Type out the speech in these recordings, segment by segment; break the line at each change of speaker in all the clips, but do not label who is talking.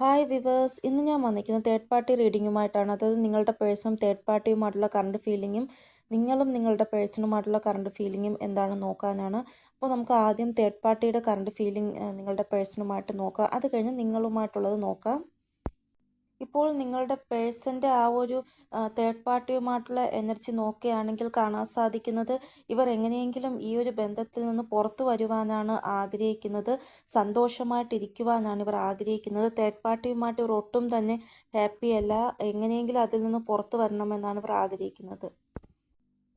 Hi viewers ഇന്ന് ഞാൻ വന്നിരിക്കുന്നത് തേർഡ് പാർട്ടി റീഡിങ്ങുമായിട്ടാണ് അതായത് നിങ്ങളുടെ പേഴ്സണും തേർഡ് പാർട്ടിയുമായിട്ടുള്ള കറണ്ട് ഫീലിങ്ങും നിങ്ങളും നിങ്ങളുടെ പേഴ്സണുമായിട്ടുള്ള കറണ്ട് ഫീലിങ്ങും എന്താണെന്ന് നോക്കാനാണ്. അപ്പോൾ നമുക്ക് ആദ്യം തേർഡ് പാർട്ടിയുടെ കറണ്ട് ഫീലിംഗ് നിങ്ങളുടെ പേഴ്സണുമായിട്ട് നോക്കാം. അത് കഴിഞ്ഞ് നിങ്ങളുമായിട്ടുള്ളത് നോക്കാം. ഇപ്പോൾ നിങ്ങളുടെ പേഴ്സന്റെ ആ ഒരു തേർഡ് പാർട്ടിയുമായിട്ടുള്ള എനർജി നോക്കുകയാണെങ്കിൽ കാണാൻ സാധിക്കുന്നത് ഇവർ എങ്ങനെയെങ്കിലും ഈ ഒരു ബന്ധത്തിൽ നിന്ന് പുറത്തു വരുവാനാണ് ആഗ്രഹിക്കുന്നത്. സന്തോഷമായിട്ടിരിക്കുവാനാണ് ഇവർ ആഗ്രഹിക്കുന്നത്. തേർഡ് പാർട്ടിയുമായിട്ട് ഇവർ ഒട്ടും തന്നെ ഹാപ്പിയല്ല എങ്ങനെയെങ്കിലും അതിൽ നിന്ന് പുറത്തു വരണമെന്നാണ് ഇവർ ആഗ്രഹിക്കുന്നത്.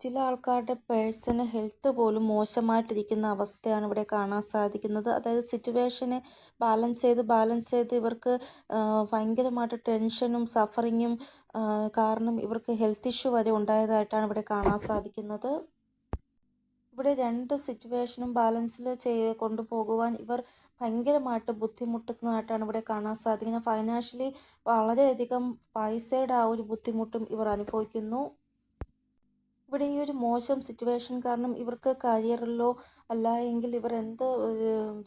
ചില ആൾക്കാരുടെ പേഴ്സണൽ ഹെൽത്ത് പോലും മോശമായിട്ടിരിക്കുന്ന അവസ്ഥയാണ് ഇവിടെ കാണാൻ സാധിക്കുന്നത്. അതായത് സിറ്റുവേഷനെ ബാലൻസ് ചെയ്ത് ബാലൻസ് ചെയ്ത് ഇവർക്ക് ഭയങ്കരമായിട്ട് ടെൻഷനും സഫറിങ്ങും കാരണം ഇവർക്ക് ഹെൽത്ത് ഇഷ്യൂ വരെ ഉണ്ടായതായിട്ടാണ് ഇവിടെ കാണാൻ സാധിക്കുന്നത്. ഇവിടെ രണ്ട് സിറ്റുവേഷനും ബാലൻസിൽ ചെയ്ത് കൊണ്ടുപോകുവാൻ ഇവർ ഭയങ്കരമായിട്ട് ബുദ്ധിമുട്ടുന്നതായിട്ടാണ് ഇവിടെ കാണാൻ സാധിക്കുന്നത്. ഫൈനാൻഷ്യലി വളരെയധികം പൈസയുടെ ആ ഒരു ബുദ്ധിമുട്ടും ഇവർ അനുഭവിക്കുന്നു. ഇവിടെ ഈ ഒരു മോശം സിറ്റുവേഷൻ കാരണം ഇവർക്ക് കരിയറിലോ അല്ല എങ്കിൽ ഇവർ എന്ത്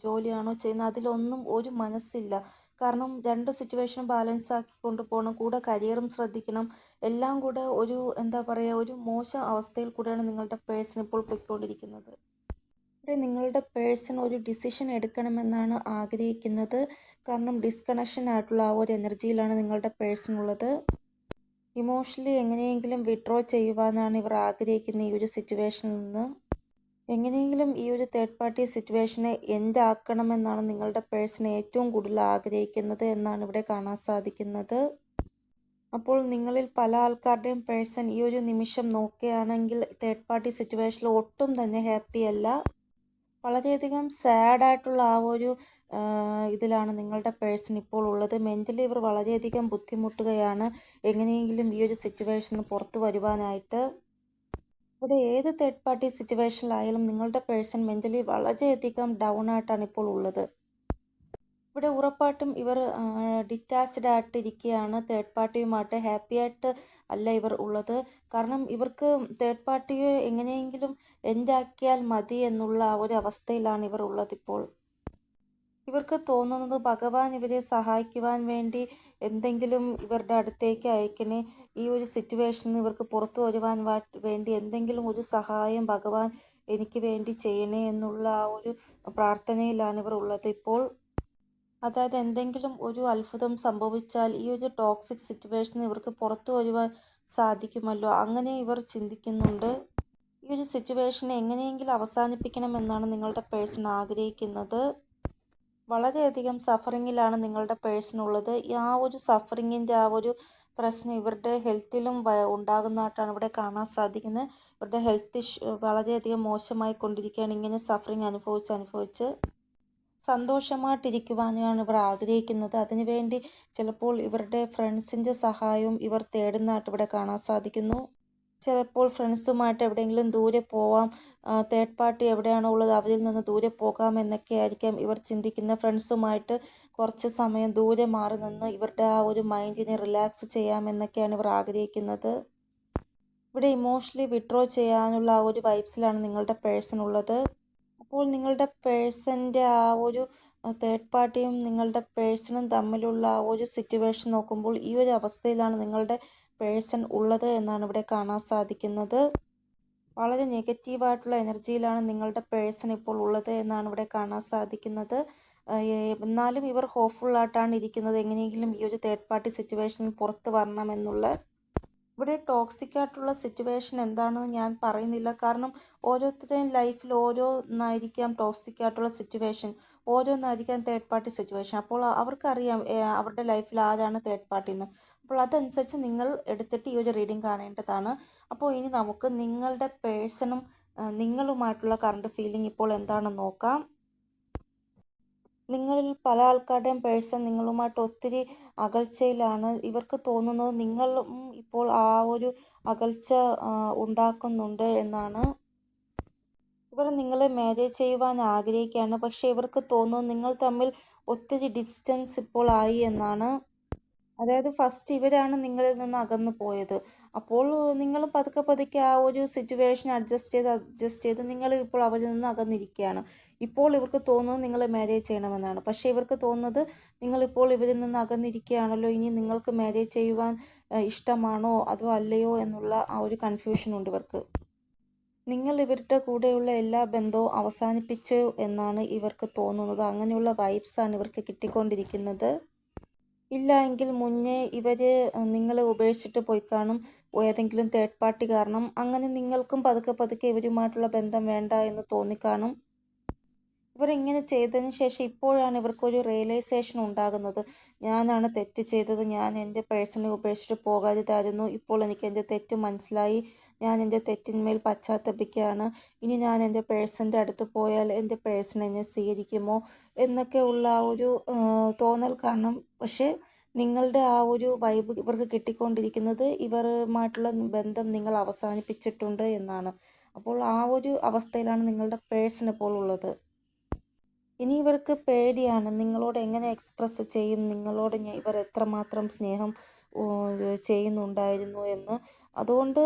ജോലിയാണോ ചെയ്യുന്നത് അതിലൊന്നും ഒരു മനസ്സില്ല. കാരണം രണ്ട് സിറ്റുവേഷൻ ബാലൻസ് ആക്കി കൊണ്ടുപോകണം കൂടെ കരിയറും ശ്രദ്ധിക്കണം. എല്ലാം കൂടെ ഒരു എന്താ പറയുക ഒരു മോശം അവസ്ഥയിൽ കൂടെയാണ് നിങ്ങളുടെ പേഴ്സൺ ഇപ്പോൾ പോയിക്കൊണ്ടിരിക്കുന്നത്. ഇവിടെ നിങ്ങളുടെ പേഴ്സൺ ഒരു ഡിസിഷൻ എടുക്കണമെന്നാണ് ആഗ്രഹിക്കുന്നത്. കാരണം ഡിസ്കണക്ഷൻ ആയിട്ടുള്ള ആ ഒരു എനർജിയിലാണ് നിങ്ങളുടെ പേഴ്സൺ ഉള്ളത്. ഇമോഷണലി എങ്ങനെയെങ്കിലും വിഡ്രോ ചെയ്യുവാനാണ് ഇവർ ആഗ്രഹിക്കുന്ന ഈ ഒരു സിറ്റുവേഷനിൽ നിന്ന്. എങ്ങനെയെങ്കിലും ഈ ഒരു തേർഡ് പാർട്ടി സിറ്റുവേഷനെ എന്താക്കണമെന്നാണ് നിങ്ങളുടെ പേഴ്സൺ ഏറ്റവും കൂടുതൽ ആഗ്രഹിക്കുന്നത് എന്നാണ് ഇവിടെ കാണാൻ സാധിക്കുന്നത്. അപ്പോൾ നിങ്ങളിൽ പല ആൾക്കാരുടെയും പേഴ്സൺ ഈ ഒരു നിമിഷം നോക്കുകയാണെങ്കിൽ തേർഡ് പാർട്ടി സിറ്റുവേഷനിൽ ഒട്ടും തന്നെ ഹാപ്പി അല്ല. വളരെയധികം സാഡായിട്ടുള്ള ആ ഒരു ഇതിലാണ് നിങ്ങളുടെ പേഴ്സൺ ഇപ്പോൾ ഉള്ളത്. മെന്റലി ഇവർ വളരെയധികം ബുദ്ധിമുട്ടുകയാണ്. എങ്ങനെയെങ്കിലും ഈ ഒരു സിറ്റുവേഷന് പുറത്തു വരുവാനായിട്ട്. ഇവിടെ ഏത് തേർഡ് പാർട്ടി സിറ്റുവേഷനിലായാലും നിങ്ങളുടെ പേഴ്സൺ മെന്റലി വളരെയധികം ഡൗൺ ആയിട്ടാണ് ഇപ്പോൾ ഉള്ളത്. ഇവിടെ ഉറപ്പായിട്ടും ഇവർ ഡിറ്റാച്ച്ഡ് ആയിട്ട് ഇരിക്കുകയാണ് തേർഡ് പാർട്ടിയുമായിട്ട് ഹാപ്പി ആയിട്ട് അല്ല ഇവർ ഉള്ളത്. കാരണം ഇവർക്ക് തേർഡ് പാർട്ടിയെ എങ്ങനെയെങ്കിലും എൻഡാക്കിയാൽ മതി എന്നുള്ള ഒരു അവസ്ഥയിലാണ് ഇവർ ഉള്ളത് ഇപ്പോൾ. ഇവർക്ക് തോന്നുന്നത് ഭഗവാൻ ഇവരെ സഹായിക്കുവാൻ വേണ്ടി എന്തെങ്കിലും ഇവരുടെ അടുത്തേക്ക് അയക്കണേ. ഈ ഒരു സിറ്റുവേഷനിൽ ഇവർക്ക് പുറത്തു വരുവാൻ വേണ്ടി എന്തെങ്കിലും ഒരു സഹായം ഭഗവാൻ എനിക്ക് വേണ്ടി ചെയ്യണേ എന്നുള്ള ആ ഒരു പ്രാർത്ഥനയിലാണ് ഇവർ ഉള്ളത് ഇപ്പോൾ. അതായത് എന്തെങ്കിലും ഒരു അത്ഭുതം സംഭവിച്ചാൽ ഈ ഒരു ടോക്സിക് സിറ്റുവേഷൻ ഇവർക്ക് പുറത്തു വരുവാൻ സാധിക്കുമല്ലോ. അങ്ങനെ ഇവർ ചിന്തിക്കുന്നുണ്ട്. ഈ ഒരു സിറ്റുവേഷനെ എങ്ങനെയെങ്കിലും അവസാനിപ്പിക്കണം എന്നാണ് നിങ്ങളുടെ പേഴ്സൺ ആഗ്രഹിക്കുന്നത്. വളരെയധികം സഫറിങ്ങിലാണ് നിങ്ങളുടെ പേഴ്സൺ ഉള്ളത്. ആ ഒരു സഫറിങ്ങിന്റെ ആ ഒരു പ്രശ്നം ഇവരുടെ ഹെൽത്തിലും ഉണ്ടാകുന്നതായിട്ടാണ് ഇവിടെ കാണാൻ സാധിക്കുന്നത്. ഇവരുടെ ഹെൽത്ത് ഇഷ്യൂ വളരെയധികം മോശമായി കൊണ്ടിരിക്കുകയാണ് ഇങ്ങനെ സഫറിങ് അനുഭവിച്ച് അനുഭവിച്ച്. സന്തോഷമായിട്ടിരിക്കുവാനാണ് ഇവർ ആഗ്രഹിക്കുന്നത്. അതിനുവേണ്ടി ചിലപ്പോൾ ഇവരുടെ ഫ്രണ്ട്സിന്റെ സഹായവും ഇവർ തേടുന്നതായിട്ട് ഇവിടെ കാണാൻ സാധിക്കുന്നു. ചിലപ്പോൾ ഫ്രണ്ട്സുമായിട്ട് എവിടെയെങ്കിലും ദൂരെ പോവാം. തേർഡ് പാർട്ടി എവിടെയാണോ ഉള്ളത് അവരിൽ നിന്ന് ദൂരെ പോകാം എന്നൊക്കെ ആയിരിക്കാം ഇവർ ചിന്തിക്കുന്ന. ഫ്രണ്ട്സുമായിട്ട് കുറച്ച് സമയം ദൂരെ മാറി നിന്ന് ഇവരുടെ ആ ഒരു മൈൻഡിനെ റിലാക്സ് ചെയ്യാമെന്നൊക്കെയാണ് ഇവർ ആഗ്രഹിക്കുന്നത്. ഇവിടെ ഇമോഷണലി വിഡ്രോ ചെയ്യാനുള്ള ആ ഒരു വൈബ്സിലാണ് നിങ്ങളുടെ പേഴ്സൺ ഉള്ളത്. അപ്പോൾ നിങ്ങളുടെ പേഴ്സന്റെ ആ ഒരു തേർഡ് പാർട്ടിയും നിങ്ങളുടെ പേഴ്സണും തമ്മിലുള്ള ആ ഒരു സിറ്റുവേഷൻ നോക്കുമ്പോൾ ഈ ഒരു അവസ്ഥയിലാണ് നിങ്ങളുടെ പേഴ്സൺ ഉള്ളത് എന്നാണ് ഇവിടെ കാണാൻ സാധിക്കുന്നത്. വളരെ നെഗറ്റീവായിട്ടുള്ള എനർജിയിലാണ് നിങ്ങളുടെ പേഴ്സൺ ഇപ്പോൾ ഉള്ളത് എന്നാണ് ഇവിടെ കാണാൻ സാധിക്കുന്നത്. എന്നാലും ഇവർ ഹോപ്പ്ഫുള്ളായിട്ടാണ് ഇരിക്കുന്നത്. എങ്ങനെയെങ്കിലും ഈ ഒരു തേർഡ് പാർട്ടി സിറ്റുവേഷനിൽ പുറത്ത് വരണമെന്നുള്ള ഇവിടെ ടോക്സിക് ആയിട്ടുള്ള സിറ്റുവേഷൻ എന്താണെന്ന് ഞാൻ പറയുന്നില്ല. കാരണം ഓരോരുത്തരുടെയും ലൈഫിൽ ഓരോന്നായിരിക്കാം ടോക്സിക് ആയിട്ടുള്ള സിറ്റുവേഷൻ ഓരോന്നായിരിക്കാം തേർഡ് പാർട്ടി സിറ്റുവേഷൻ അപ്പോൾ അവർക്കറിയാം അവരുടെ ലൈഫിൽ ആരാണ് തേർഡ് പാർട്ടി എന്ന്. അപ്പോൾ അതനുസരിച്ച് നിങ്ങൾ എടുത്തിട്ട് ഈ ഒരു റീഡിംഗ് കാണേണ്ടതാണ്. അപ്പോൾ ഇനി നമുക്ക് നിങ്ങളുടെ പേഴ്സണും നിങ്ങളുമായിട്ടുള്ള കറണ്ട് ഫീലിംഗ് ഇപ്പോൾ എന്താണെന്ന് നോക്കാം. നിങ്ങളിൽ പല ആൾക്കാരുടെയും പേഴ്സൺ നിങ്ങളുമായിട്ട് ഒത്തിരി അകൽച്ചയിലാണ്. ഇവർക്ക് തോന്നുന്നത് നിങ്ങളും ഇപ്പോൾ ആ ഒരു അകൽച്ച ഉണ്ടാക്കുന്നുണ്ട് എന്നാണ്. ഇവർ നിങ്ങളെ മാരേജ് ചെയ്യുവാൻ ആഗ്രഹിക്കുകയാണ്. പക്ഷേ ഇവർക്ക് തോന്നുന്നത് നിങ്ങൾ തമ്മിൽ ഒത്തിരി ഡിസ്റ്റൻസ് ഇപ്പോൾ ആയി എന്നാണ്. അതായത് ഫസ്റ്റ് ഇവരാണ് നിങ്ങളിൽ നിന്ന് അകന്നു പോയത്. അപ്പോൾ നിങ്ങൾ പതുക്കെ പതുക്കെ ആ ഒരു സിറ്റുവേഷൻ അഡ്ജസ്റ്റ് ചെയ്ത് അഡ്ജസ്റ്റ് ചെയ്ത് നിങ്ങൾ ഇപ്പോൾ അവരിൽ നിന്ന് അകന്നിരിക്കുകയാണ്. ഇപ്പോൾ ഇവർക്ക് തോന്നുന്നത് നിങ്ങൾ മാരേജ് ചെയ്യണമെന്നാണ്. പക്ഷേ ഇവർക്ക് തോന്നുന്നത് നിങ്ങളിപ്പോൾ ഇവരിൽ നിന്ന് അകന്നിരിക്കുകയാണല്ലോ ഇനി നിങ്ങൾക്ക് മാരേജ് ചെയ്യുവാൻ ഇഷ്ടമാണോ അതോ അല്ലയോ എന്നുള്ള ആ ഒരു കൺഫ്യൂഷൻ ഉണ്ട് ഇവർക്ക്. നിങ്ങൾ ഇവരുടെ കൂടെയുള്ള എല്ലാ ബന്ധവും അവസാനിപ്പിച്ചു എന്നാണ് ഇവർക്ക് തോന്നുന്നത്. അങ്ങനെയുള്ള വൈബ്സാണ് ഇവർക്ക് കിട്ടിക്കൊണ്ടിരിക്കുന്നത്. ഇല്ല എങ്കിൽ മുന്നേ ഇവർ നിങ്ങളെ ഉപേക്ഷിച്ചിട്ട് പോയി കാണും ഏതെങ്കിലും തേർഡ് പാർട്ടി കാരണം. അങ്ങനെ നിങ്ങൾക്കും പതുക്കെ പതുക്കെ ഇവരുമായിട്ടുള്ള ബന്ധം വേണ്ട എന്ന് തോന്നിക്കാണും. ഇവർ ഇങ്ങനെ ചെയ്തതിന് ശേഷം ഇപ്പോഴാണ് ഇവർക്കൊരു റിയലൈസേഷൻ ഉണ്ടാകുന്നത്. ഞാനാണ് തെറ്റ് ചെയ്തത്. ഞാൻ എന്റെ പേഴ്സണെ ഉപേക്ഷിച്ചിട്ട് പോകാതിരുന്നു ഇപ്പോൾ എനിക്ക് എന്റെ തെറ്റ് മനസ്സിലായി. ഞാൻ എന്റെ തെറ്റിന്മേൽ പശ്ചാത്തപിക്കുകയാണ്. ഇനി ഞാൻ എന്റെ പേഴ്സന്റെ അടുത്ത് പോയാൽ എന്റെ പേഴ്സൺ എന്നെ സ്വീകരിക്കുമോ എന്നൊക്കെ ഉള്ള ആ ഒരു തോന്നൽ കാരണം. പക്ഷേ നിങ്ങളുടെ ആ ഒരു വൈബ് ഇവർക്ക് കിട്ടിക്കൊണ്ടിരിക്കുന്നത് ഇവരുമായിട്ടുള്ള ബന്ധം നിങ്ങൾ അവസാനിപ്പിച്ചിട്ടുണ്ട് എന്നാണ്. അപ്പോൾ ആ ഒരു അവസ്ഥയിലാണ് നിങ്ങളുടെ പേഴ്സൺ ഇപ്പോൾ ഉള്ളത്. ഇനി ഇവർക്ക് പേടിയാണ് നിങ്ങളോട് എങ്ങനെ എക്സ്പ്രസ് ചെയ്യും നിങ്ങളോട് ഇവർ എത്രമാത്രം സ്നേഹം ചെയ്യുന്നുണ്ടായിരുന്നു എന്ന്. അതുകൊണ്ട്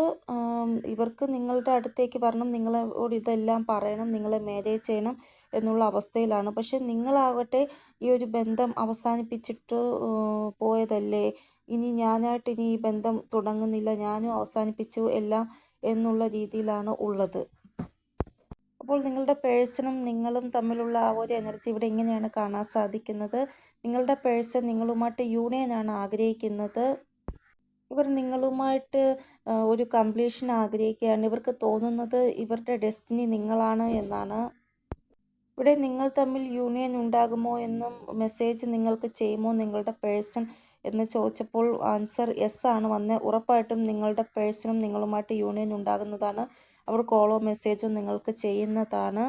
ഇവർക്ക് നിങ്ങളുടെ അടുത്തേക്ക് വരണം. നിങ്ങളോട് ഇതെല്ലാം പറയണം. നിങ്ങളെ മാരേജ് ചെയ്യണം എന്നുള്ള അവസ്ഥയിലാണ്. പക്ഷെ നിങ്ങളാകട്ടെ ഈ ഒരു ബന്ധം അവസാനിപ്പിച്ചിട്ട് പോയതല്ലേ. ഇനി ഞാനായിട്ട് ഇനി ഈ ബന്ധം തുടങ്ങുന്നില്ല. ഞാനും അവസാനിപ്പിച്ചു എല്ലാം എന്നുള്ള രീതിയിലാണ് ഉള്ളത്. അപ്പോൾ നിങ്ങളുടെ പേഴ്സണും നിങ്ങളും തമ്മിലുള്ള ആ ഒരു എനർജി ഇവിടെ എങ്ങനെയാണ് കാണാൻ സാധിക്കുന്നത്. നിങ്ങളുടെ പേഴ്സൺ നിങ്ങളുമായിട്ട് യൂണിയൻ ആണ് ആഗ്രഹിക്കുന്നത്. ഇവർ നിങ്ങളുമായിട്ട് ഒരു കംപ്ലീഷൻ ആഗ്രഹിക്കുകയാണ്. ഇവർക്ക് തോന്നുന്നത് ഇവരുടെ ഡെസ്റ്റിനി നിങ്ങളാണ് എന്നാണ്. ഇവിടെ നിങ്ങൾ തമ്മിൽ യൂണിയൻ ഉണ്ടാകുമോ എന്നും മെസ്സേജ് നിങ്ങൾക്ക് ചെയ്യുമോ നിങ്ങളുടെ പേഴ്സൺ എന്ന് ചോദിച്ചപ്പോൾ ആൻസർ എസ് ആണ് വന്നത്. ഉറപ്പായിട്ടും നിങ്ങളുടെ പേഴ്സണും നിങ്ങളുമായിട്ട് യൂണിയൻ ഉണ്ടാകുന്നതാണ്. അവർ കോളോ മെസ്സേജോ നിങ്ങൾക്ക് ചെയ്യുന്നതാണ്.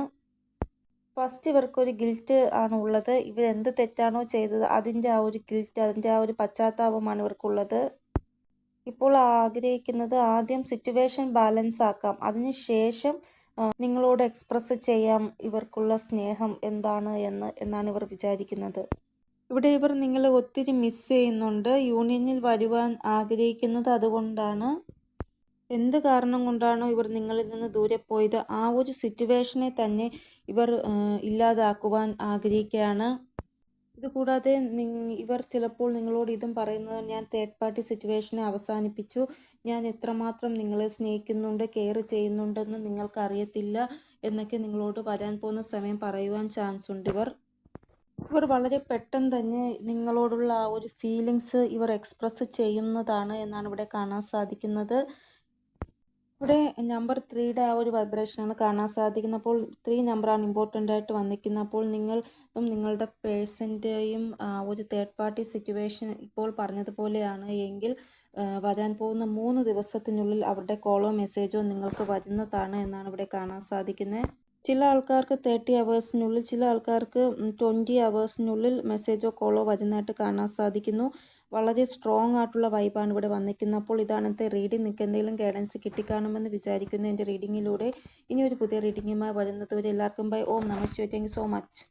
ഫസ്റ്റ് ഇവർക്കൊരു ഗിൽറ്റ് ആണ് ഉള്ളത്. ഇവരെന്ത് തെറ്റാണോ ചെയ്തത് അതിന്റെ ആ ഒരു ഗിൽറ്റ് അതിന്റെ ആ ഒരു പശ്ചാത്താപമാണ് ഇവർക്കുള്ളത്. ഇപ്പോൾ ആഗ്രഹിക്കുന്നത് ആദ്യം സിറ്റുവേഷൻ ബാലൻസ് ആക്കാം. അതിനുശേഷം ശേഷം നിങ്ങളോട് എക്സ്പ്രസ് ചെയ്യാം ഇവർക്കുള്ള സ്നേഹം എന്താണ് എന്ന് എന്നാണ് ഇവർ വിചാരിക്കുന്നത്. ഇവിടെ ഇവർ നിങ്ങളെ ഒത്തിരി മിസ് ചെയ്യുന്നുണ്ട്. യൂണിയനിൽ വരുവാൻ ആഗ്രഹിക്കുന്നത് അതുകൊണ്ടാണ്. എന്ത് കാരണം കൊണ്ടാണോ ഇവർ നിങ്ങളിൽ നിന്ന് ദൂരെ പോയത് ആ ഒരു സിറ്റുവേഷനെ തന്നെ ഇവർ ഇല്ലാതാക്കുവാൻ ആഗ്രഹിക്കുകയാണ്. ഇതുകൂടാതെ ഇവർ ചിലപ്പോൾ നിങ്ങളോട് ഇതും പറയുന്നത് ഞാൻ തേർഡ് പാർട്ടി സിറ്റുവേഷനെ അവസാനിപ്പിച്ചു. ഞാൻ എത്രമാത്രം നിങ്ങളെ സ്നേഹിക്കുന്നുണ്ട്, കെയർ ചെയ്യുന്നുണ്ടെന്ന് നിങ്ങൾക്ക് അറിയത്തില്ല എന്നൊക്കെ നിങ്ങളോട് വരാൻ പോകുന്ന സമയം പറയുവാൻ ചാൻസ് ഉണ്ട് ഇവർ. ഇവർ വളരെ പെട്ടെന്ന് തന്നെ നിങ്ങളോടുള്ള ആ ഒരു ഫീലിങ്സ് ഇവർ എക്സ്പ്രസ് ചെയ്യുന്നതാണ് എന്നാണ് ഇവിടെ കാണാൻ സാധിക്കുന്നത്. ഇവിടെ നമ്പർ ത്രീയുടെ ആ ഒരു വൈബ്രേഷനാണ് കാണാൻ സാധിക്കുന്നത്. അപ്പോൾ ത്രീ നമ്പറാണ് ഇമ്പോർട്ടന്റ് ആയിട്ട് വന്നിരിക്കുന്നത്. അപ്പോൾ നിങ്ങളും നിങ്ങളുടെ പേഴ്സന്റെയും ഒരു തേർഡ് പാർട്ടി സിറ്റുവേഷൻ ഇപ്പോൾ പറഞ്ഞതുപോലെയാണ് എങ്കിൽ വരാൻ പോകുന്ന മൂന്ന് ദിവസത്തിനുള്ളിൽ അവരുടെ കോളോ മെസ്സേജോ നിങ്ങൾക്ക് വരുന്നതാണ് എന്നാണ് ഇവിടെ കാണാൻ സാധിക്കുന്നത്. ചില ആൾക്കാർക്ക് തേർട്ടി അവേഴ്സിനുള്ളിൽ ചില ആൾക്കാർക്ക് ട്വന്റി അവേഴ്സിനുള്ളിൽ മെസ്സേജോ കോളോ വരുന്നതായിട്ട് കാണാൻ സാധിക്കുന്നു. വളരെ സ്ട്രോങ് ആയിട്ടുള്ള വൈബാണ് ഇവിടെ വന്നിരിക്കുന്നത്. അപ്പോൾ ഇതാണത്തെ റീഡിംഗ്. നിങ്ങൾക്ക് എന്തെങ്കിലും ഗൈഡൻസ് കിട്ടിക്കാണുമെന്ന് വിചാരിക്കുന്നു എന്റെ റീഡിങ്ങിലൂടെ. ഇനി ഒരു പുതിയ റീഡിങ്ങുമായി വരുന്നതുവരെ എല്ലാവർക്കും ബൈ. ഓം നമസ്തേ താങ്ക് സോ മച്ച്.